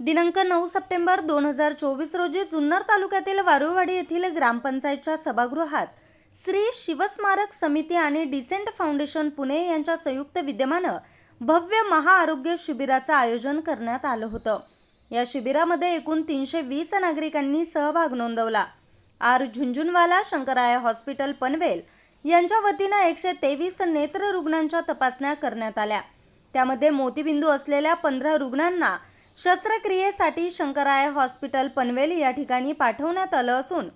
दिनांक नऊ सप्टेंबर दोन हजार चोवीस रोजी जुन्नर तालुक्यातील वारुवाडी येथील ग्रामपंचायतच्या सभागृहात श्री शिवस्मारक समिती आणि डिसेंट फाउंडेशन पुणे यांच्या संयुक्त विद्यमानं भव्य महाआरोग्य शिबिराचं आयोजन करण्यात आलं होतं. या शिबिरामध्ये एकूण तीनशे वीस नागरिकांनी सहभाग नोंदवला. आर झुंझुनवाला शंकराय हॉस्पिटल पनवेल यांच्या वतीनं एकशे तेवीस नेत्र रुग्णांच्या तपासण्या करण्यात आल्या. त्यामध्ये मोतीबिंदू असलेल्या पंधरा रुग्णांना शस्त्रक्रियेसाठी शंकराय हॉस्पिटल पनवेल या ठिकाणी पाठवण्यात आलं असून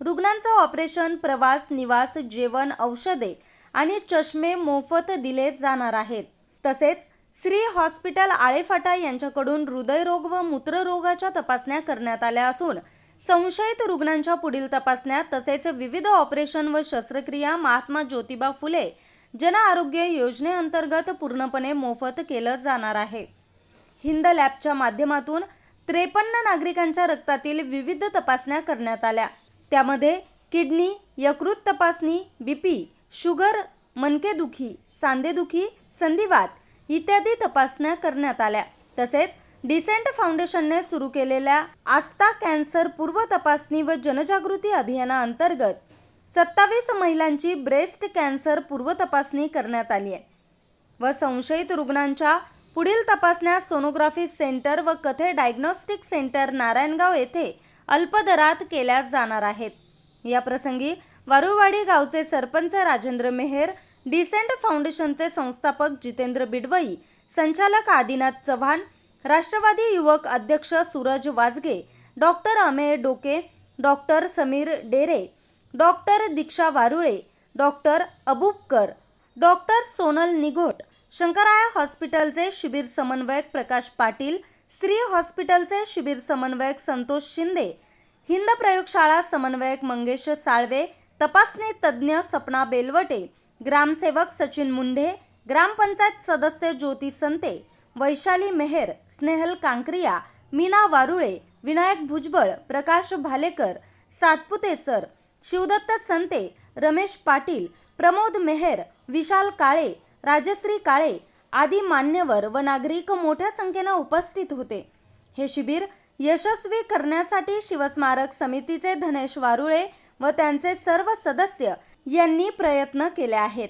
रुग्णांचं ऑपरेशन प्रवास निवास जेवण औषधे आणि चष्मे मोफत दिले जाणार आहेत. तसेच श्री हॉस्पिटल आळेफाटा यांच्याकडून हृदयरोग व मूत्ररोगाच्या तपासण्या करण्यात आल्या असून संशयित रुग्णांच्या पुढील तपासण्या तसेच विविध ऑपरेशन व शस्त्रक्रिया महात्मा ज्योतिबा फुले जन आरोग्य योजनेअंतर्गत पूर्णपणे मोफत केलं जाणार आहे. हिंद लॅबच्या माध्यमातून त्रेपन्न नागरिकांच्या रक्तातील विविध तपासण्या करण्यात आल्या. त्यामध्ये किडनी यकृत तपासणी बीपी शुगर मनकेदुखी सांधेदुखी संधिवात इत्यादी तपासण्या करण्यात आल्या. तसेच डिसेंट फाउंडेशनने सुरू केलेल्या आस्था कॅन्सर पूर्व तपासणी व जनजागृती अभियानाअंतर्गत सत्तावीस महिलांची ब्रेस्ट कॅन्सर पूर्व तपासणी करण्यात आली आहे व संशयित रुग्णांच्या पुढील तपासण्यात सोनोग्राफी सेंटर व कथे डायग्नॉस्टिक सेंटर नारायणगाव येथे अल्पदरात केल्या जाणार आहेत. या प्रसंगी वारुवाडी गावचे सरपंच राजेंद्र मेहेर डिसेंट फाउंडेशनचे संस्थापक जितेंद्र बिडवई संचालक आदिनाथ चव्हाण राष्ट्रवादी युवक अध्यक्ष Suraj Wajge doctor Amey Doke doctor Sameer Dere doctor Diksha Varule doctor Abubakar doctor Sonal Nighot Shankaraya हॉस्पिटलचे शिबिर समन्वयक प्रकाश पाटील श्री हॉस्पिटलचे शिबिर समन्वयक संतोष शिंदे हिंद प्रयोगशाळा समन्वयक मंगेश साळवे तपासणी तज्ज्ञ सपना बेलवटे ग्रामसेवक सचिन मुंढे ग्रामपंचायत सदस्य ज्योती संते वैशाली मेहेर स्नेहल कांक्रिया मीना वारुळे विनायक भुजबळ प्रकाश भालेकर सातपुते सर शिवदत्त संते रमेश पाटील प्रमोद मेहेर विशाल काळे राजश्री काळे आदी मान्यवर व नागरिक मोठ्या संख्येनं उपस्थित होते. हे शिबिर यशस्वी करण्यासाठी शिवस्मारक समितीचे धनेश वारुळे व त्यांचे सर्व सदस्य यांनी प्रयत्न केले आहेत.